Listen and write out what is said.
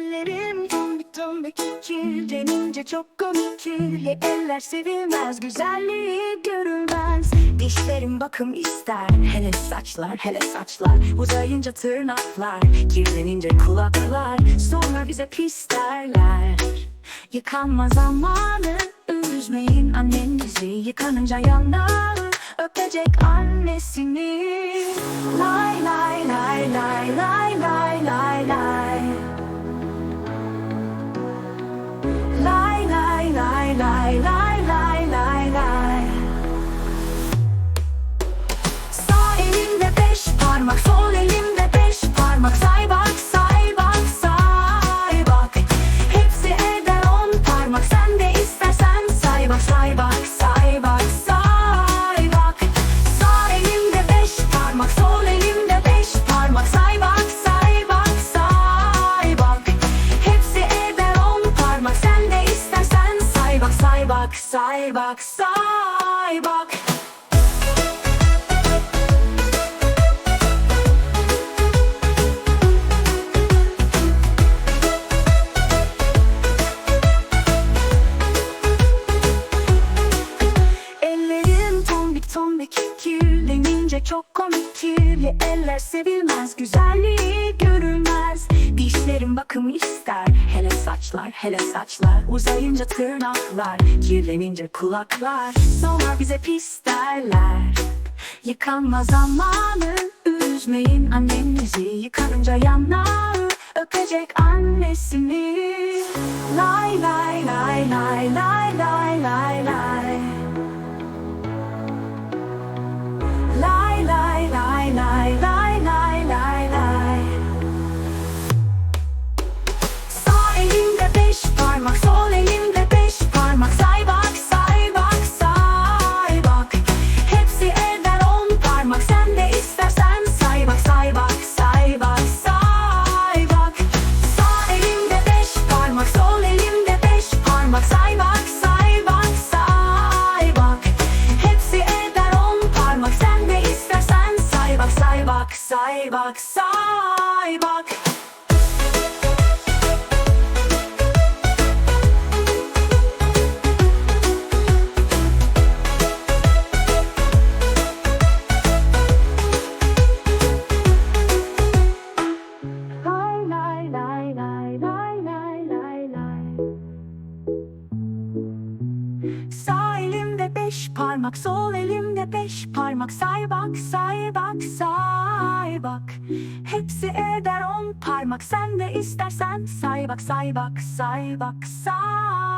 Ellerim tombik tombik kirlenince çok komik. Eller sevilmez güzelliği görülmez. Dişlerim bakım ister hele saçlar hele saçlar. Uzayınca tırnaklar kirlenince kulaklar. Sonra bize pis derler. Yıkanma zamanı üzmeyin annenizi. Yıkanınca yanar öpecek annesini. Lay bak say bak say bak. Ellerim tombik tombik kirlenince çok komik kirli. Eller sevilmez güzelliği görülmez Dişlerim bakım ister. Hele saçlar hele saçlar. Uzayınca tırnaklar kirlenince kulaklar. Sonra bize pis derler. Yıkanma zamanı. Üzmeyin annenizi. Yıkanınca yanar öpecek annesini. Lay lay lay lay lay say bak say beş parmak, sol elimde beş parmak Say bak, say bak, say bak. Hepsi eder on parmak Sen de istersen say bak, say bak, say bak, say